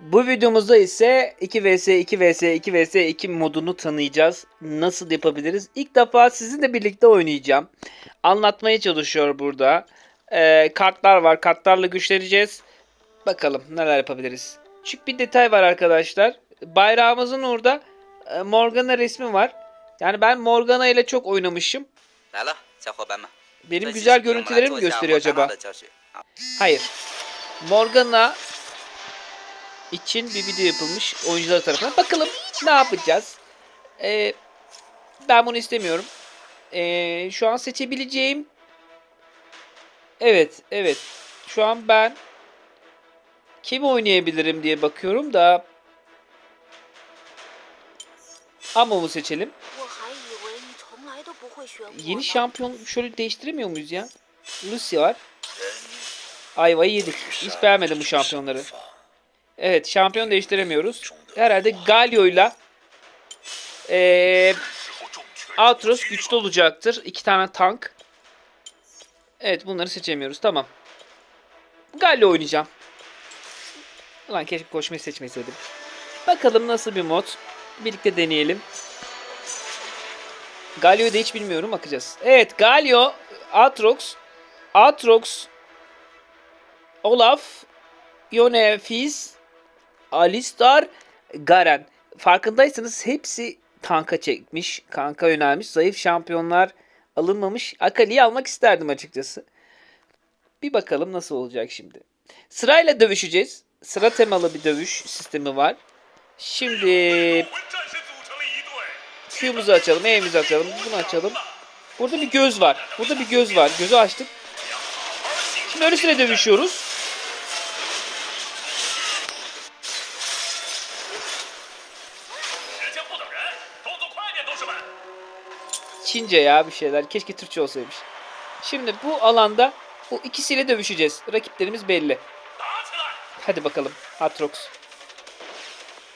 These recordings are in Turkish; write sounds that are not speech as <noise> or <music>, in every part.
Bu videomuzda ise 2vs 2vs 2vs 2 modunu tanıyacağız. Nasıl yapabiliriz? İlk defa sizinle birlikte oynayacağım. Anlatmaya çalışıyor burada. Ee, kartlar var. Kartlarla güçleneceğiz. Bakalım neler yapabiliriz. Küçük bir detay var arkadaşlar. Bayrağımızın orada e, Morgana resmi var. Yani ben Morgana ile çok oynamışım. Benim güzel görüntülerimi gösteriyor acaba? Hayır. Morgana için bir video yapılmış oyuncular tarafından. Bakalım ne yapacağız. Ee, ben bunu istemiyorum. Ee, şu an seçebileceğim. Evet, evet. Şu an ben kim oynayabilirim diye bakıyorum da Amo'mu seçelim. Yeni şampiyon şöyle değiştiremiyor muyuz ya? Lucy var. Ayvayı yedik. Hiç beğenmedim bu şampiyonları. Evet şampiyon değiştiremiyoruz. Herhalde Galio'yla ee, Atros güçlü olacaktır. İki tane tank. Evet bunları seçemiyoruz. Tamam. Galio oynayacağım. Ulan keşke koşmayı seçmeseydim. Bakalım nasıl bir mod. Birlikte deneyelim. Galio'yu da hiç bilmiyorum. Bakacağız. Evet Galio, Atrox, Atrox, Olaf, Yone, Fizz, Alistar Garen. Farkındaysanız hepsi tanka çekmiş. Kanka yönelmiş. Zayıf şampiyonlar alınmamış. Akali'yi almak isterdim açıkçası. Bir bakalım nasıl olacak şimdi. Sırayla dövüşeceğiz. Sıra temalı bir dövüş sistemi var. Şimdi Q'muzu açalım, E'mizi açalım, bunu açalım. Burada bir göz var. Burada bir göz var. Gözü açtık. Şimdi öylesine dövüşüyoruz. İngilizce ya bir şeyler. Keşke Türkçe olsaymış. Şimdi bu alanda bu ikisiyle dövüşeceğiz. Rakiplerimiz belli. Hadi bakalım Atrox.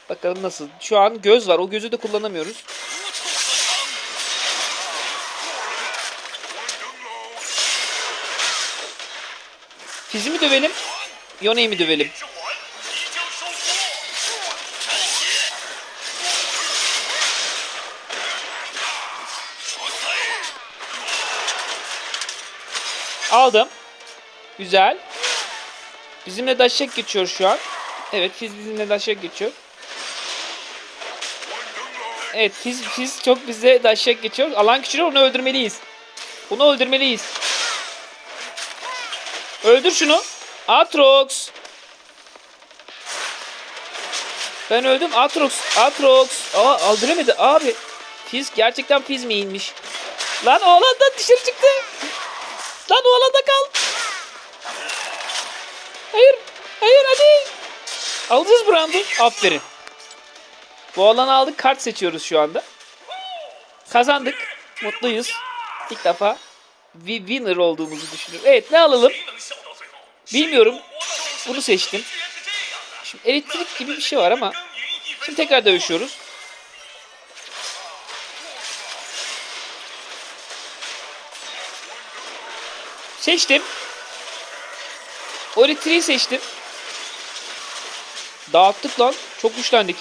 Bakalım nasıl. Şu an göz var. O gözü de kullanamıyoruz. Fizi mi dövelim? Yone'yi mi dövelim? Aldım. Güzel. Bizimle daşak geçiyor şu an. Evet Fiz bizimle daşak geçiyor. Evet Fiz, Fiz çok bize daşak geçiyor. Alan küçülüyor onu öldürmeliyiz. Onu öldürmeliyiz. Öldür şunu. Atrox. Ben öldüm. Atrox. Atrox. Aa aldıramadı abi. Fiz gerçekten Fiz mi inmiş? Lan o alandan dışarı çıktı. Lan o alanda kal. Hayır. Hayır hadi. Alacağız bu roundu. Aferin. Bu alanı aldık. Kart seçiyoruz şu anda. Kazandık. Mutluyuz. İlk defa bir winner olduğumuzu düşünüyorum. Evet ne alalım? Bilmiyorum. Bunu seçtim. Şimdi elektrik gibi bir şey var ama. Şimdi tekrar dövüşüyoruz. Seçtim. Oritri'yi seçtim. Dağıttık lan. Çok güçlendik.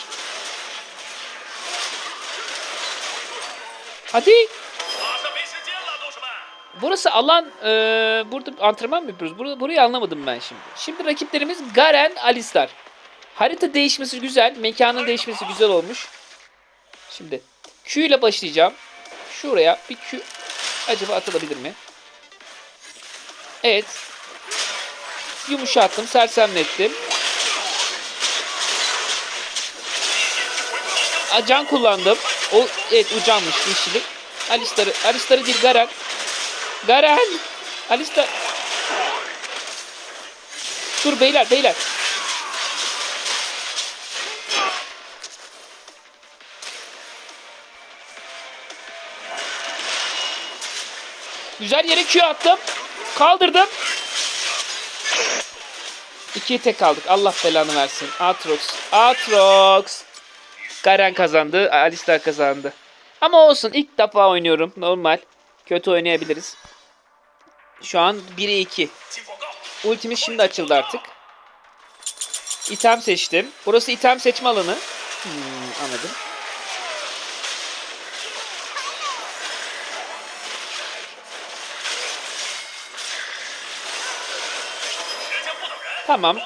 Hadi. Burası alan e, burada antrenman mı yapıyoruz? Burada, burayı anlamadım ben şimdi. Şimdi rakiplerimiz Garen, Alistar. Harita değişmesi güzel. Mekanın değişmesi güzel olmuş. Şimdi Q ile başlayacağım. Şuraya bir Q acaba atılabilir mi? Evet. Yumuşattım, sersemlettim. Acan kullandım. O evet ucanmış yeşili. Alistar'ı, Alistar'ı değil Garen. Garen. Alistar. Dur beyler beyler. Güzel yere Q attım. Kaldırdım. İkiye tek kaldık. Allah belanı versin. Atrox. Atrox. Garen kazandı. Alistar kazandı. Ama olsun. ilk defa oynuyorum. Normal. Kötü oynayabiliriz. Şu an 1'e 2. Ultimiz şimdi açıldı artık. İtem seçtim. Burası item seçme alanı. Hmm, anladım. Tamam.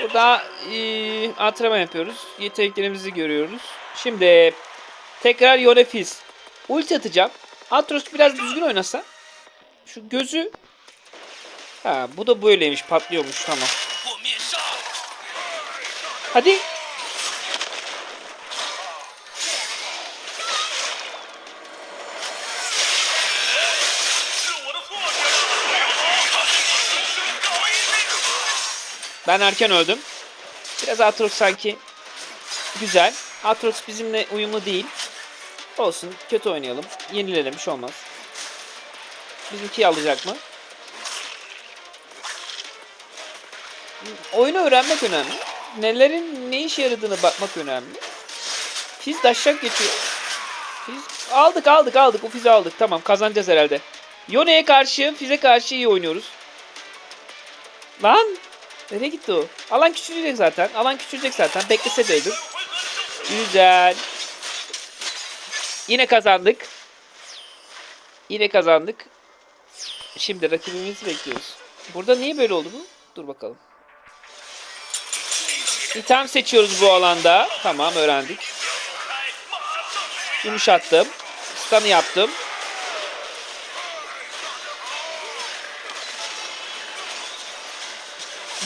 Burada e, antrenman yapıyoruz. Yeteneklerimizi görüyoruz. Şimdi tekrar Yonefis. Ulti atacağım. Atros biraz düzgün oynasa. Şu gözü. Ha bu da böyleymiş patlıyormuş tamam. Hadi. Ben erken öldüm. Biraz Aatrox sanki güzel. Aatrox bizimle uyumlu değil. Olsun kötü oynayalım. Yenilelim bir şey olmaz. Bizimki alacak mı? Oyunu öğrenmek önemli. Nelerin ne işe yaradığını bakmak önemli. Fiz daşak geçiyor. Fiz aldık aldık aldık. O fizi aldık. Tamam kazanacağız herhalde. Yone'ye karşı, Fiz'e karşı iyi oynuyoruz. Lan! Nereye gitti o? Alan küçülecek zaten. Alan küçülecek zaten. Beklese de. Güzel. Yine kazandık. Yine kazandık. Şimdi rakibimizi bekliyoruz. Burada niye böyle oldu bu? Dur bakalım. İtem seçiyoruz bu alanda. Tamam öğrendik. Yumuşattım. Stun'ı yaptım.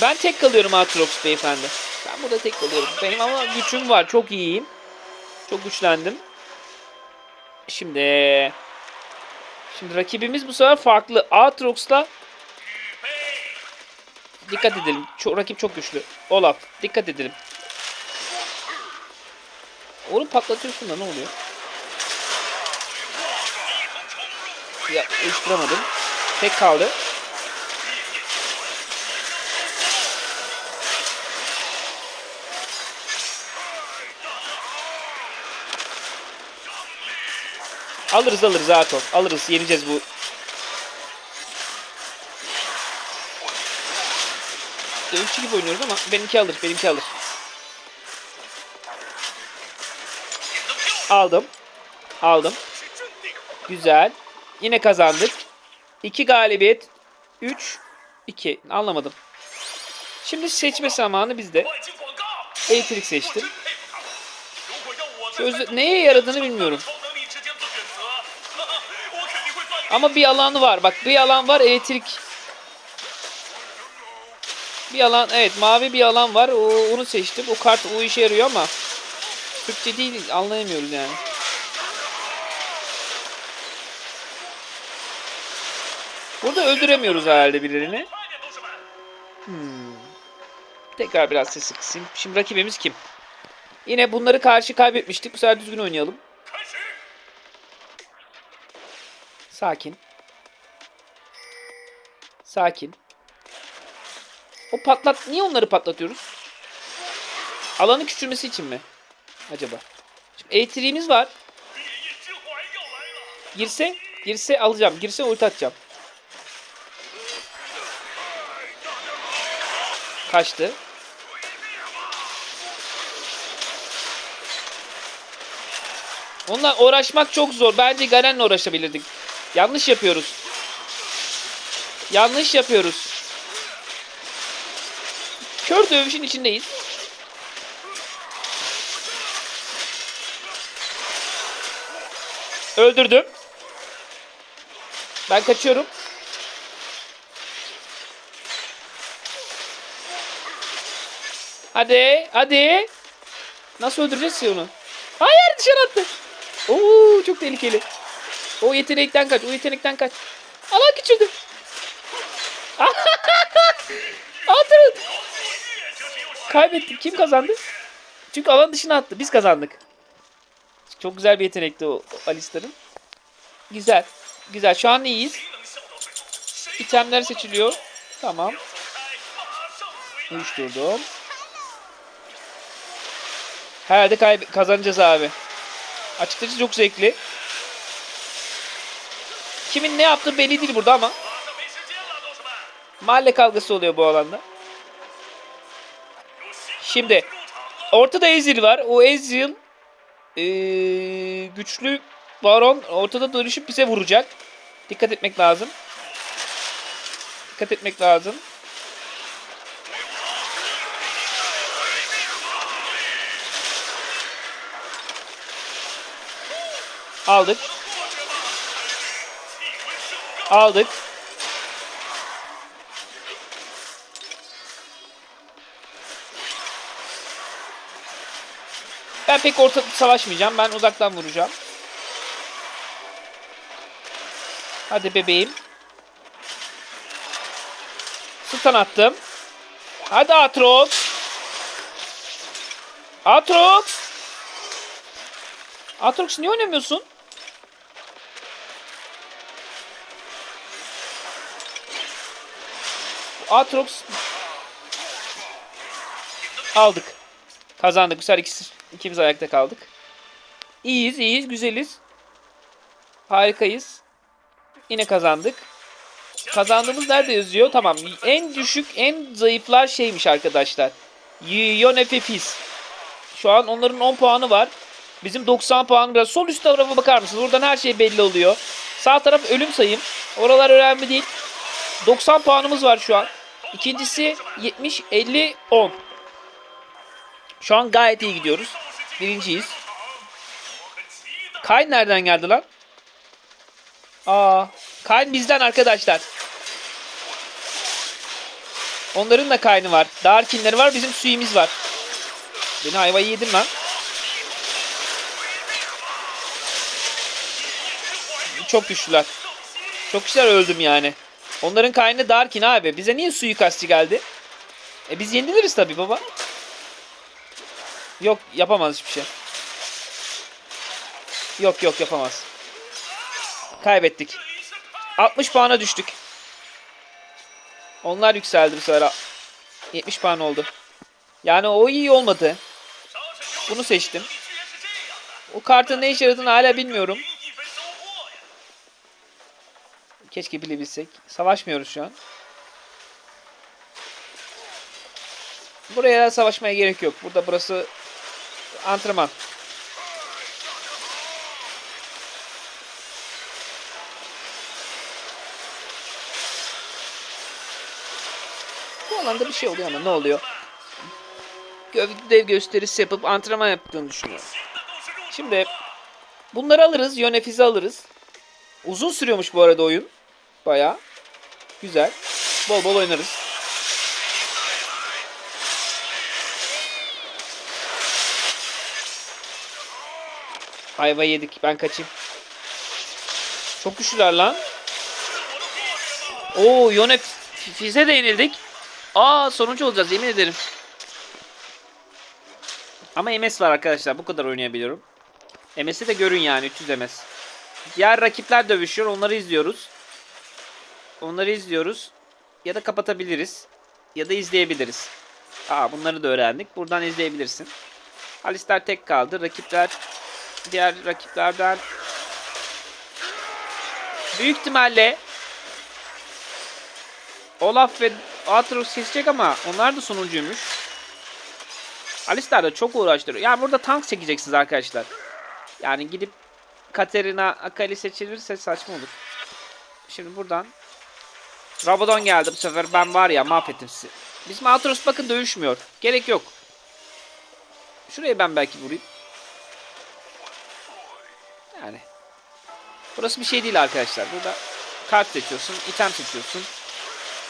Ben tek kalıyorum Aatrox beyefendi. Ben burada tek kalıyorum. Benim ama gücüm var. Çok iyiyim. Çok güçlendim. Şimdi... Şimdi rakibimiz bu sefer farklı. Aatrox'la dikkat edelim. Çok, rakip çok güçlü. Olaf dikkat edelim. Oğlum patlatıyorsun da ne oluyor? Ya uyuşturamadım. Tek kaldı. Alırız alırız Akon. Alırız yeneceğiz bu. Dövüşçü gibi oynuyoruz ama benimki alır benimki alır. Aldım. Aldım. Güzel. Yine kazandık. 2 galibiyet. 3 2. Anlamadım. Şimdi seçme zamanı bizde. Eğitilik seçtim. Çöz neye yaradığını bilmiyorum. Ama bir alanı var. Bak bir alan var elektrik. Bir alan evet mavi bir alan var. O, onu seçtim. O kart o işe yarıyor ama Türkçe değil anlayamıyoruz yani. Burada öldüremiyoruz herhalde birilerini. Hmm. Tekrar biraz sesi kısayım. Şimdi rakibimiz kim? Yine bunları karşı kaybetmiştik. Bu sefer düzgün oynayalım. Sakin. Sakin. O patlat... Niye onları patlatıyoruz? Alanı küçülmesi için mi? Acaba. Şimdi elektriğimiz var. Girse, girse alacağım. Girse ulti atacağım. Kaçtı. Onunla uğraşmak çok zor. Bence Garen'le uğraşabilirdik. Yanlış yapıyoruz. Yanlış yapıyoruz. Kör dövüşün içindeyiz. Öldürdüm. Ben kaçıyorum. Hadi, hadi. Nasıl öldüreceğiz onu? Hayır dışarı attı. Oo çok tehlikeli. O yetenekten kaç. O yetenekten kaç. Alan küçüldü. <laughs> Atın. Kaybettik. Kim kazandı? Çünkü alan dışına attı. Biz kazandık. Çok güzel bir yetenekti o Alistar'ın. Güzel. Güzel. Şu an iyiyiz. İtemler seçiliyor. Tamam. Uyuşturdum. Herhalde kazanacağız abi. Açıkçası çok zevkli. Kimin ne yaptığı belli değil burada ama. Mahalle kavgası oluyor bu alanda. Şimdi ortada Ezil var. O Ezil ee, güçlü Baron ortada dönüşüp bize vuracak. Dikkat etmek lazım. Dikkat etmek lazım. Aldık. Aldık. Ben pek orta savaşmayacağım. Ben uzaktan vuracağım. Hadi bebeğim. Stun attım. Hadi Atrox. Atrox. Atrox niye oynamıyorsun? Atrox aldık. Kazandık. Bu sefer ikisi, ikimiz ayakta kaldık. İyiyiz, iyiyiz, güzeliz. Harikayız. Yine kazandık. Kazandığımız nerede yazıyor? Tamam. En düşük, en zayıflar şeymiş arkadaşlar. Yone Fefis. Şu an onların 10 puanı var. Bizim 90 puan biraz. Sol üst tarafa bakar mısınız? Buradan her şey belli oluyor. Sağ taraf ölüm sayım. Oralar önemli değil. 90 puanımız var şu an. İkincisi 70, 50, 10. Şu an gayet iyi gidiyoruz. Birinciyiz. Kayn nereden geldi lan? Aa, Kayn bizden arkadaşlar. Onların da Kayn'ı var. Darkin'leri var. Bizim suyumuz var. Beni ayvayı yedin lan. Çok güçlüler. Çok güçler öldüm yani. Onların Kayn'ı Darkin abi. Bize niye suikastçı geldi? E biz yeniliriz tabi baba. Yok yapamaz hiçbir şey. Yok yok yapamaz. Kaybettik. 60 puana düştük. Onlar yükseldi bu sefer. 70 puan oldu. Yani o iyi olmadı. Bunu seçtim. O kartın ne işe yaradığını hala bilmiyorum. Keşke bilebilsek. Savaşmıyoruz şu an. Buraya savaşmaya gerek yok. Burada burası antrenman. Bu alanda bir şey oluyor ama ne oluyor? Dev gösterisi yapıp antrenman yaptığını düşünüyorum. Şimdi bunları alırız. Yonefizi alırız. Uzun sürüyormuş bu arada oyun. Baya. Güzel. Bol bol oynarız. Ayva yedik. Ben kaçayım. Çok güçlüler lan. Oo Yone Fize de yenildik. Aa sonuncu olacağız yemin ederim. Ama MS var arkadaşlar. Bu kadar oynayabiliyorum. MS'i de görün yani 300 MS. Diğer rakipler dövüşüyor. Onları izliyoruz. Onları izliyoruz. Ya da kapatabiliriz. Ya da izleyebiliriz. Aa bunları da öğrendik. Buradan izleyebilirsin. Alistar tek kaldı. Rakipler diğer rakiplerden büyük ihtimalle Olaf ve Atros kesecek ama onlar da sonuncuymuş. Alistar da çok uğraştırıyor. Yani burada tank çekeceksiniz arkadaşlar. Yani gidip Katerina Akali seçilirse saçma olur. Şimdi buradan Rabadon geldi bu sefer. Ben var ya mahvettim sizi. Bizim Atros bakın dövüşmüyor. Gerek yok. Şuraya ben belki vurayım. Yani. Burası bir şey değil arkadaşlar. Burada kart seçiyorsun, item seçiyorsun.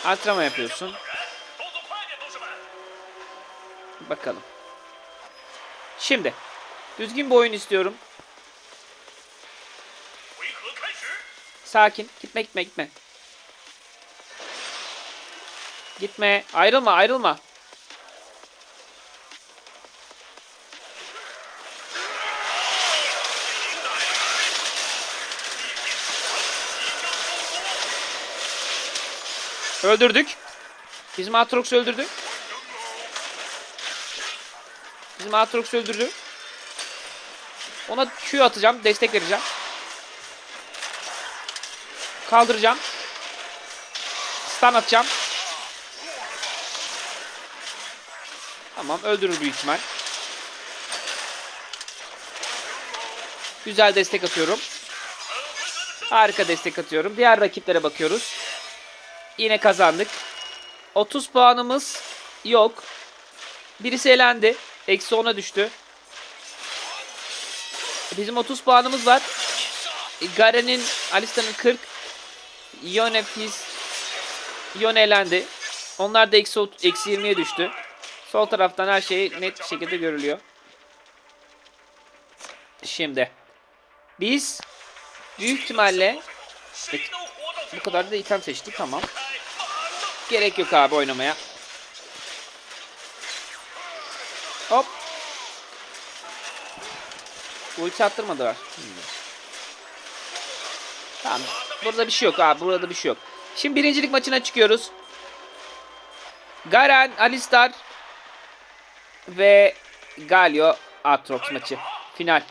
Antrenman yapıyorsun. Bakalım. Şimdi. Düzgün bir oyun istiyorum. Sakin. Gitme gitme gitme. Gitme. Ayrılma ayrılma. Öldürdük. Bizim Atrox öldürdü. Bizim Atrox öldürdü. Ona Q atacağım. Destek vereceğim. Kaldıracağım. Stun atacağım. Tamam öldürür büyük ihtimal. Güzel destek atıyorum. Harika destek atıyorum. Diğer rakiplere bakıyoruz. Yine kazandık. 30 puanımız yok. Birisi elendi. Eksi 10'a düştü. Bizim 30 puanımız var. Garen'in, Alista'nın 40. Yone Fizz, Yone elendi. Onlar da eksi, eksi 20'ye düştü. Sol taraftan her şey net bir şekilde görülüyor. Şimdi. Biz büyük ihtimalle bu kadar da item seçtik tamam. Gerek yok abi oynamaya. Hop. Ulti attırmadılar. Hmm. Tamam. Burada bir şey yok abi. Burada bir şey yok. Şimdi birincilik maçına çıkıyoruz. Garen, Alistar, ve Galio Atrox maçı. Final.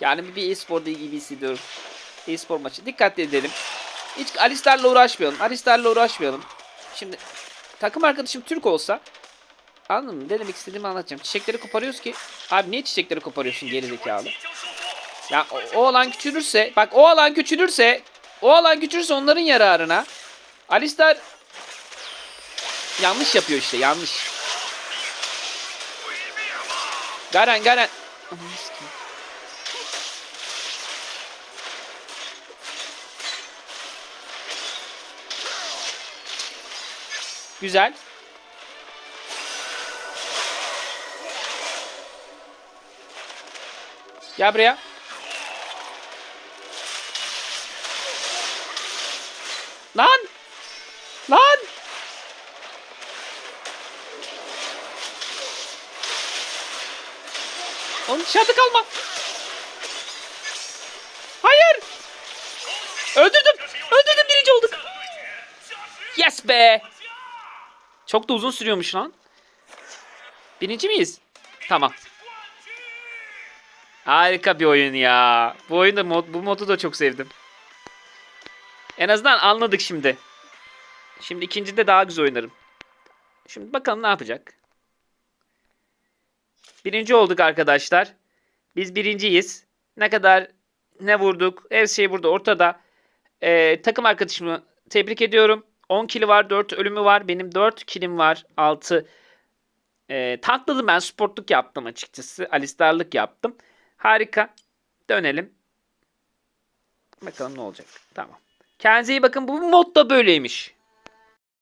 Yani bir e-sporda gibi hissediyorum. E-spor maçı. Dikkatli edelim. Hiç Alistar'la uğraşmayalım. Alistar'la uğraşmayalım. Şimdi takım arkadaşım Türk olsa anladın mı? Ne demek istediğimi anlatacağım. Çiçekleri koparıyoruz ki. Abi niye çiçekleri koparıyorsun geri zekalı? Ya o, o alan küçülürse bak o alan küçülürse o alan küçülürse onların yararına Alistar yanlış yapıyor işte yanlış. Garen, Garen. Güzel. Gel buraya. Lan! Oğlum dışarıda kalma. Hayır! Öldürdüm! Öldürdüm birinci olduk. Yes be! Çok da uzun sürüyormuş lan. Birinci miyiz? Tamam. Harika bir oyun ya. Bu oyunda mod, bu modu da çok sevdim. En azından anladık şimdi. Şimdi ikincide daha güzel oynarım. Şimdi bakalım ne yapacak. Birinci olduk arkadaşlar. Biz birinciyiz. Ne kadar ne vurduk. Her şey burada ortada. Ee, takım arkadaşımı tebrik ediyorum. 10 kili var, 4 ölümü var. Benim 4 kilim var, 6 e, takladım ben sportluk yaptım açıkçası. Alistarlık yaptım. Harika. Dönelim. Bakalım ne olacak. Tamam. Kendinize iyi bakın. Bu mod da böyleymiş.